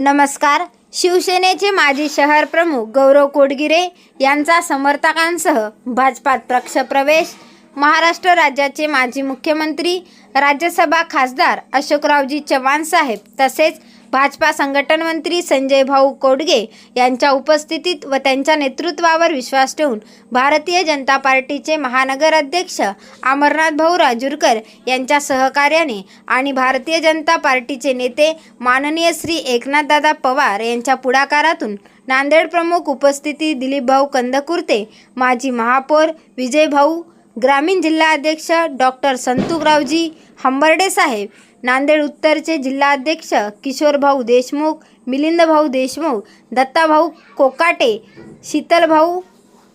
नमस्कार. शिवसेनेचे माजी शहर प्रमुख गौरव कोडगिरे यांचा समर्थकांसह भाजपात पक्षप्रवेश. महाराष्ट्र राज्याचे माजी मुख्यमंत्री राज्यसभा खासदार अशोकरावजी चव्हाण साहेब तसेच भाजपा संघटन मंत्री संजय भाऊ कोडगे यांच्या उपस्थितीत व त्यांच्या नेतृत्वावर विश्वास ठेवून भारतीय जनता पार्टीचे महानगर अध्यक्ष अमरनाथ भाऊ राजूरकर यांच्या सहकार्याने आणि भारतीय जनता पार्टीचे नेते माननीय श्री एकनाथदादा पवार यांच्या पुढाकारातून नांदेड प्रमुख उपस्थिती दिलीपभाऊ कंदकुर्ते माजी महापौर विजयभाऊ ग्रामीण जिल्हाध्यक्ष डॉक्टर संतुकरावजी हंबर्डे साहेब नांदेड उत्तरचे जिल्हाध्यक्ष किशोरभाऊ देशमुख मिलिंदभाऊ देशमुख दत्ताभाऊ कोकाटे शीतलभाऊ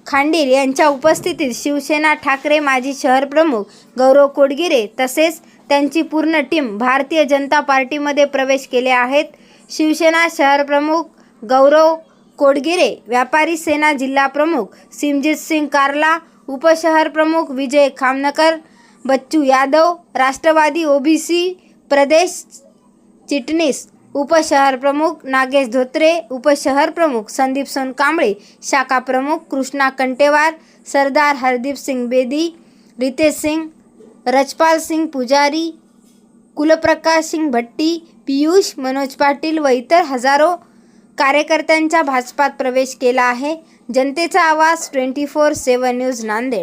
खांडीर यांच्या उपस्थितीत शिवसेना ठाकरे माजी शहरप्रमुख गौरव कोडगिरे तसेच त्यांची पूर्ण टीम भारतीय जनता पार्टीमध्ये प्रवेश केले आहेत. शिवसेना शहरप्रमुख गौरव कोडगिरे व्यापारी सेना जिल्हा प्रमुख सिमजित सिंग उपशहर प्रमुख विजय खामनकर बच्चू यादव राष्ट्रवादी ओबीसी प्रदेश चिटणीस उपशहर प्रमुख नागेश धोत्रे उपशहर प्रमुख संदीप सोनकांबळे शाखा प्रमुख कृष्णा कंटेवार सरदार हरदीप सिंग बेदी रितेश सिंग रजपाल सिंग पुजारी कुलप्रकाश सिंग भट्टी पियुष मनोज पाटील व इतर हजारो कार्यकर्त्यांच्या भाजपात प्रवेश केला आहे. जनतेचा आवाज twenty four seven news Nanded.